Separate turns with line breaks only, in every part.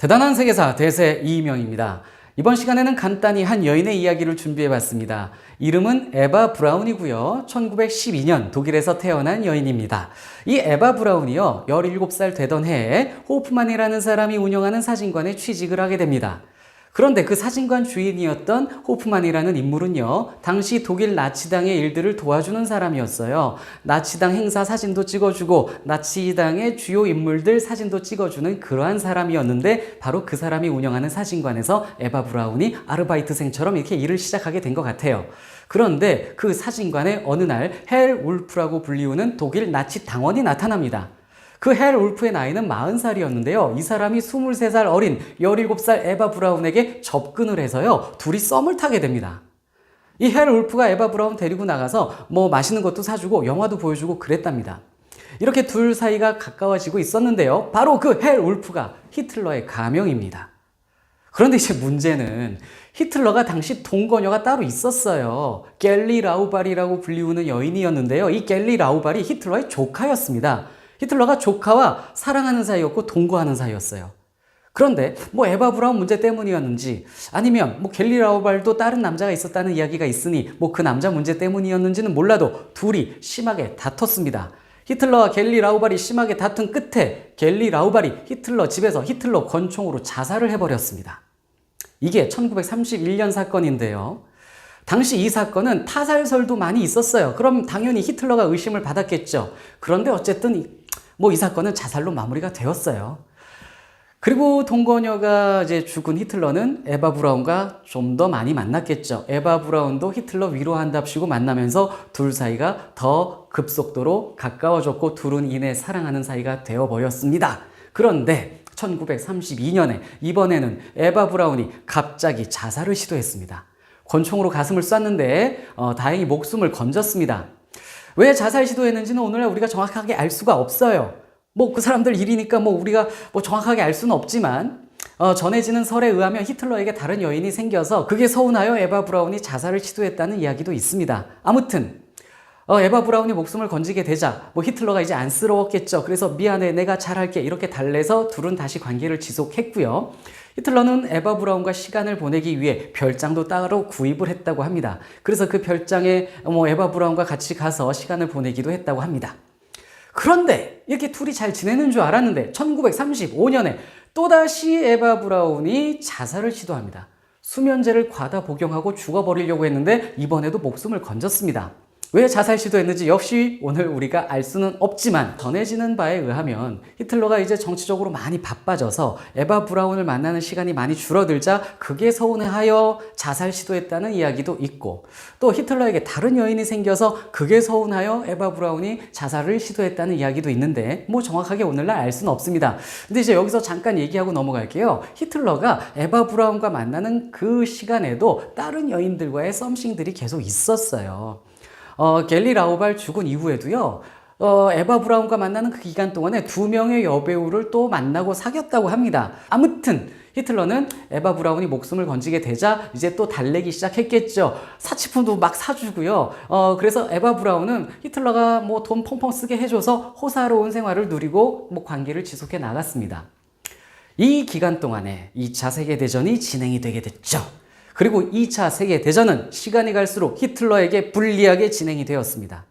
대단한 세계사 대세 이명입니다. 이번 시간에는 간단히 한 여인의 이야기를 준비해 봤습니다. 이름은 에바 브라운이고요. 1912년 독일에서 태어난 여인입니다. 이 에바 브라운이요. 17살 되던 해에 호프만이라는 사람이 운영하는 사진관에 취직을 하게 됩니다. 그런데 그 사진관 주인이었던 호프만이라는 인물은요, 당시 독일 나치당의 일들을 도와주는 사람이었어요. 나치당 행사 사진도 찍어주고, 나치당의 주요 인물들 사진도 찍어주는 그러한 사람이었는데, 바로 그 사람이 운영하는 사진관에서 에바 브라운이 아르바이트생처럼 이렇게 일을 시작하게 된 것 같아요. 그런데 그 사진관에 어느 날 헬 울프라고 불리우는 독일 나치 당원이 나타납니다. 그 헬 울프의 나이는 40살이었는데요. 이 사람이 23살 어린 17살 에바 브라운에게 접근을 해서요. 둘이 썸을 타게 됩니다. 이 헬 울프가 에바 브라운 데리고 나가서 뭐 맛있는 것도 사주고 영화도 보여주고 그랬답니다. 이렇게 둘 사이가 가까워지고 있었는데요. 바로 그 헬 울프가 히틀러의 가명입니다. 그런데 이제 문제는 히틀러가 당시 동거녀가 따로 있었어요. 겔리 라우발이라고 불리우는 여인이었는데요. 이 겔리 라우발이 히틀러의 조카였습니다. 히틀러가 조카와 사랑하는 사이였고 동거하는 사이였어요. 그런데 뭐 에바 브라운 문제 때문이었는지 아니면 뭐 겔리 라우발도 다른 남자가 있었다는 이야기가 있으니 뭐 그 남자 문제 때문이었는지는 몰라도 둘이 심하게 다퉜습니다. 히틀러와 겔리 라우발이 심하게 다툰 끝에 겔리 라우발이 히틀러 집에서 히틀러 권총으로 자살을 해버렸습니다. 이게 1931년 사건인데요. 당시 이 사건은 타살설도 많이 있었어요. 그럼 당연히 히틀러가 의심을 받았겠죠. 그런데 어쨌든 뭐 이 사건은 자살로 마무리가 되었어요. 그리고 동거녀가 이제 죽은 히틀러는 에바 브라운과 좀 더 많이 만났겠죠. 에바 브라운도 히틀러 위로한답시고 만나면서 둘 사이가 더 급속도로 가까워졌고 둘은 이내 사랑하는 사이가 되어버렸습니다. 그런데 1932년에 이번에는 에바 브라운이 갑자기 자살을 시도했습니다. 권총으로 가슴을 쐈는데 어, 다행히 목숨을 건졌습니다. 왜 자살 시도했는지는 오늘날 우리가 정확하게 알 수가 없어요. 뭐 그 사람들 일이니까 뭐 우리가 뭐 정확하게 알 수는 없지만 어, 전해지는 설에 의하면 히틀러에게 다른 여인이 생겨서 그게 서운하여 에바 브라운이 자살을 시도했다는 이야기도 있습니다. 아무튼 어, 에바 브라운이 목숨을 건지게 되자 뭐 히틀러가 이제 안쓰러웠겠죠. 그래서 미안해 내가 잘할게 이렇게 달래서 둘은 다시 관계를 지속했고요. 히틀러는 에바 브라운과 시간을 보내기 위해 별장도 따로 구입을 했다고 합니다. 그래서 그 별장에 뭐 에바 브라운과 같이 가서 시간을 보내기도 했다고 합니다. 그런데 이렇게 둘이 잘 지내는 줄 알았는데 1935년에 또다시 에바 브라운이 자살을 시도합니다. 수면제를 과다 복용하고 죽어버리려고 했는데 이번에도 목숨을 건졌습니다. 왜 자살 시도했는지 역시 오늘 우리가 알 수는 없지만 전해지는 바에 의하면 히틀러가 이제 정치적으로 많이 바빠져서 에바 브라운을 만나는 시간이 많이 줄어들자 그게 서운해하여 자살 시도했다는 이야기도 있고 또 히틀러에게 다른 여인이 생겨서 그게 서운하여 에바 브라운이 자살을 시도했다는 이야기도 있는데 뭐 정확하게 오늘날 알 수는 없습니다. 근데 이제 여기서 잠깐 얘기하고 넘어갈게요. 히틀러가 에바 브라운과 만나는 그 시간에도 다른 여인들과의 썸씽들이 계속 있었어요. 어, 겔리 라우발 죽은 이후에도요. 어, 에바 브라운과 만나는 그 기간 동안에 두 명의 여배우를 또 만나고 사귀었다고 합니다. 아무튼 히틀러는 에바 브라운이 목숨을 건지게 되자 이제 또 달래기 시작했겠죠. 사치품도 막 사주고요. 어, 그래서 에바 브라운은 히틀러가 뭐 돈 펑펑 쓰게 해줘서 호사로운 생활을 누리고 뭐 관계를 지속해 나갔습니다. 이 기간 동안에 2차 세계대전이 진행이 되게 됐죠. 그리고 2차 세계대전은 시간이 갈수록 히틀러에게 불리하게 진행이 되었습니다.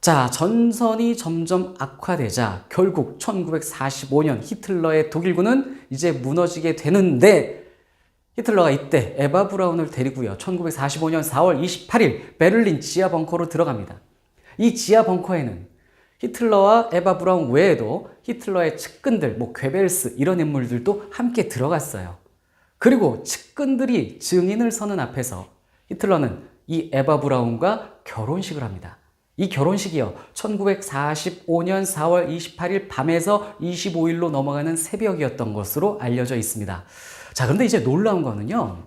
자, 전선이 점점 악화되자 결국 1945년 히틀러의 독일군은 이제 무너지게 되는데 히틀러가 이때 에바 브라운을 데리고요. 1945년 4월 28일 베를린 지하 벙커로 들어갑니다. 이 지하 벙커에는 히틀러와 에바 브라운 외에도 히틀러의 측근들, 뭐 괴벨스 이런 인물들도 함께 들어갔어요. 그리고 측근들이 증인을 서는 앞에서 히틀러는 이 에바 브라운과 결혼식을 합니다. 이 결혼식이요. 1945년 4월 28일 밤에서 25일로 넘어가는 새벽이었던 것으로 알려져 있습니다. 자, 그런데 이제 놀라운 거는요.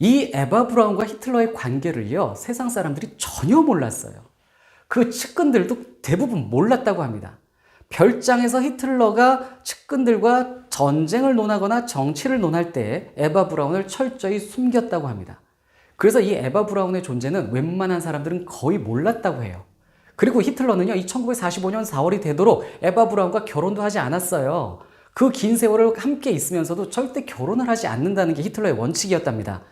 이 에바 브라운과 히틀러의 관계를요. 세상 사람들이 전혀 몰랐어요. 그 측근들도 대부분 몰랐다고 합니다. 별장에서 히틀러가 측근들과 전쟁을 논하거나 정치를 논할 때 에바 브라운을 철저히 숨겼다고 합니다. 그래서 이 에바 브라운의 존재는 웬만한 사람들은 거의 몰랐다고 해요. 그리고 히틀러는요, 이 1945년 4월이 되도록 에바 브라운과 결혼도 하지 않았어요. 그 긴 세월을 함께 있으면서도 절대 결혼을 하지 않는다는 게 히틀러의 원칙이었답니다.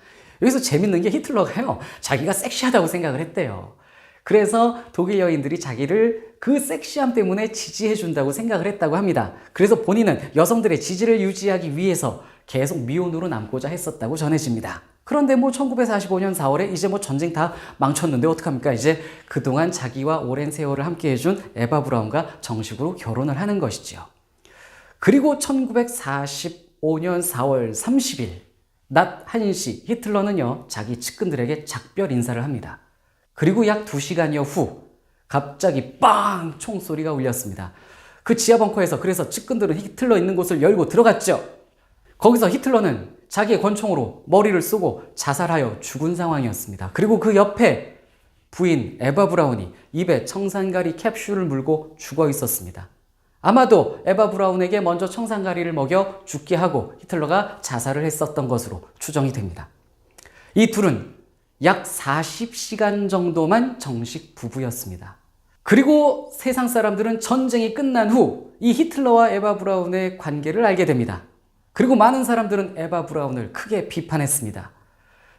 여기서 재밌는 게 히틀러가요, 자기가 섹시하다고 생각을 했대요. 그래서 독일 여인들이 자기를 그 섹시함 때문에 지지해준다고 생각을 했다고 합니다. 그래서 본인은 여성들의 지지를 유지하기 위해서 계속 미혼으로 남고자 했었다고 전해집니다. 그런데 뭐 1945년 4월에 이제 뭐 전쟁 다 망쳤는데 어떡합니까? 이제 그동안 자기와 오랜 세월을 함께 해준 에바 브라운과 정식으로 결혼을 하는 것이지요. 그리고 1945년 4월 30일 낮 1시 히틀러는요 자기 측근들에게 작별 인사를 합니다. 그리고 약 2시간여 후 갑자기 빵 총소리가 울렸습니다. 그 지하 벙커에서 그래서 측근들은 히틀러 있는 곳을 열고 들어갔죠. 거기서 히틀러는 자기의 권총으로 머리를 쏘고 자살하여 죽은 상황이었습니다. 그리고 그 옆에 부인 에바 브라운이 입에 청산가리 캡슐을 물고 죽어 있었습니다. 아마도 에바 브라운에게 먼저 청산가리를 먹여 죽게 하고 히틀러가 자살을 했었던 것으로 추정이 됩니다. 이 둘은 약 40시간 정도만 정식 부부였습니다. 그리고 세상 사람들은 전쟁이 끝난 후 이 히틀러와 에바 브라운의 관계를 알게 됩니다. 그리고 많은 사람들은 에바 브라운을 크게 비판했습니다.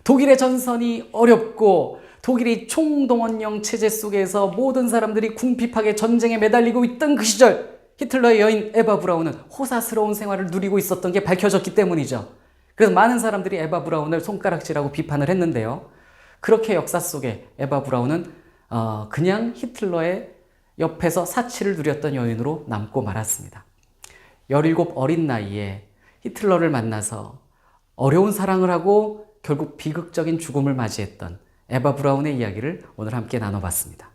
독일의 전선이 어렵고 독일이 총동원령 체제 속에서 모든 사람들이 궁핍하게 전쟁에 매달리고 있던 그 시절 히틀러의 여인 에바 브라운은 호사스러운 생활을 누리고 있었던 게 밝혀졌기 때문이죠. 그래서 많은 사람들이 에바 브라운을 손가락질하고 비판을 했는데요. 그렇게 역사 속에 에바 브라운은 어, 그냥 히틀러의 옆에서 사치를 누렸던 여인으로 남고 말았습니다. 17 어린 나이에 히틀러를 만나서 어려운 사랑을 하고 결국 비극적인 죽음을 맞이했던 에바 브라운의 이야기를 오늘 함께 나눠봤습니다.